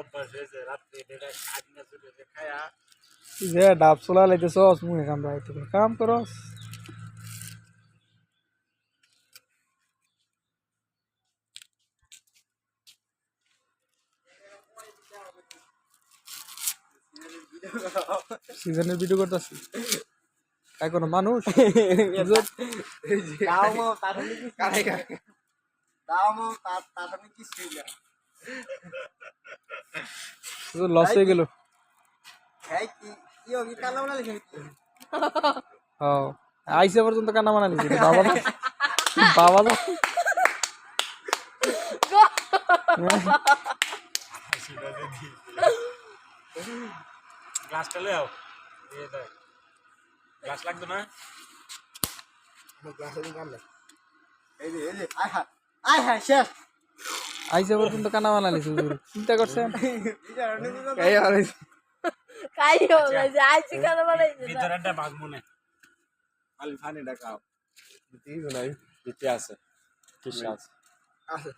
অভ্যাস হয়েছে রাত্রে এটা কাজ না চলে খায়া। যে ডাব চলা লাইতেছস মুখে কামড়া কাম করস সিজনের ভিডিও করতেছি। তাই কোনো মানুষ দাও মো তাহলে কি কারে দাও মো কি ছিল? লস হয়ে গেল। হ্যাঁ আইসে পর্যন্ত কান্না মানা লিখি বাবা বাবা গ্লাসটা লয়ে আও। গ্লাস লাগতো না? এই যে এই যে আয় হ্যাঁ আয় হ্যাঁ শেষ। আইসে পর্যন্ত কানা বানালি শুধু? চিন্তা করছেন? কাই হবে যে আইছি কানা বানাইছে ভিতরটা ভাগ মনে। খালি খাও। নাই। দিতে আছে। কিসে আছে। আছে।